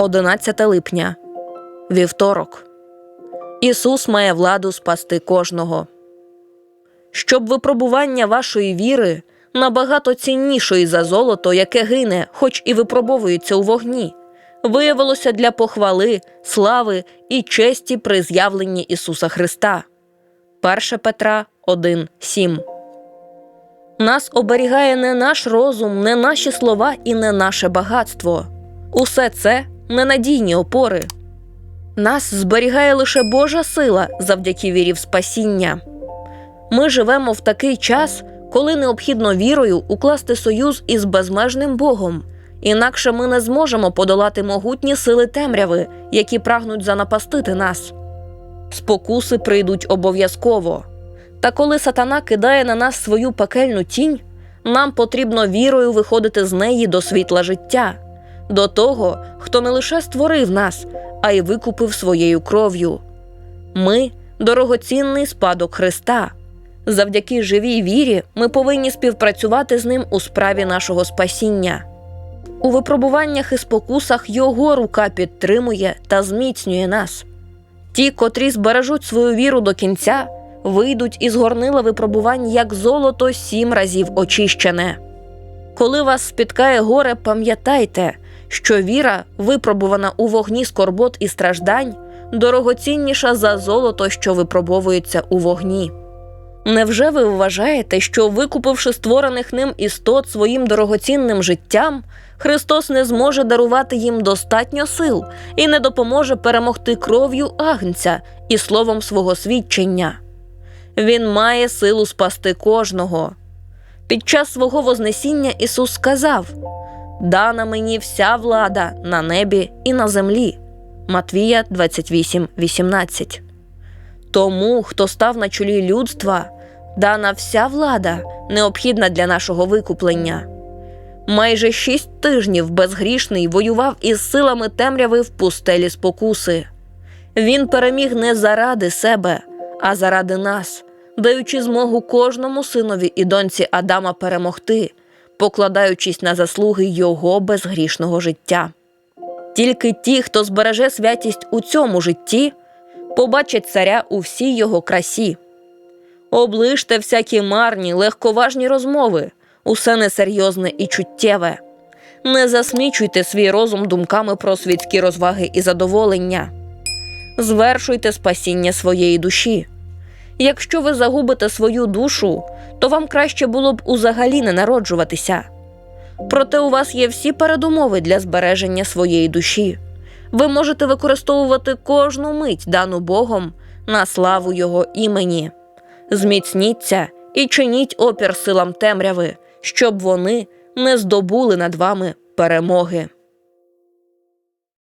11 липня, вівторок. Ісус має владу спасти кожного. Щоб випробування вашої віри набагато ціннішої за золото, яке гине, хоч і випробовується у вогні, виявилося для похвали, слави і честі при з'явленні Ісуса Христа. 1 Петра 1,7 Нас оберігає не наш розум, не наші слова і не наше багатство. Усе це ненадійні опори. Нас зберігає лише Божа сила завдяки вірі в спасіння. Ми живемо в такий час, коли необхідно вірою укласти союз із безмежним Богом, інакше ми не зможемо подолати могутні сили темряви, які прагнуть занапастити нас. Спокуси прийдуть обов'язково. Та коли сатана кидає на нас свою пекельну тінь, нам потрібно вірою виходити з неї до світла життя, до того, хто не лише створив нас, а й викупив своєю кров'ю. Ми дорогоцінний спадок Христа. Завдяки живій вірі ми повинні співпрацювати з ним у справі нашого спасіння. У випробуваннях і спокусах Його рука підтримує та зміцнює нас. Ті, котрі збережуть свою віру до кінця, вийдуть із горнила випробувань як золото сім разів очищене. Коли вас спіткає горе, пам'ятайте, що віра, випробувана у вогні скорбот і страждань, дорогоцінніша за золото, що випробовується у вогні. Невже ви вважаєте, що, викупивши створених ним істот своїм дорогоцінним життям, Христос не зможе дарувати їм достатньо сил і не допоможе перемогти кров'ю агнця і словом свого свідчення? Він має силу спасти кожного. Під час свого Вознесіння Ісус сказав: Дана мені вся влада на небі і на землі. Матвія 28, 18 тому, хто став на чолі людства, дана вся влада, необхідна для нашого викуплення. Майже шість тижнів безгрішний воював із силами темряви в пустелі спокуси. Він переміг не заради себе, а заради нас, даючи змогу кожному синові і доньці Адама перемогти, покладаючись на заслуги його безгрішного життя. Тільки ті, хто збереже святість у цьому житті, побачать царя у всій його красі. Оближте всякі марні, легковажні розмови, усе несерйозне і чуттєве. Не засмічуйте свій розум думками про світські розваги і задоволення. Звершуйте спасіння своєї душі. Якщо ви загубите свою душу, то вам краще було б узагалі не народжуватися. Проте у вас є всі передумови для збереження своєї душі. Ви можете використовувати кожну мить, дану Богом, на славу Його імені. Зміцніться і чиніть опір силам темряви, щоб вони не здобули над вами перемоги.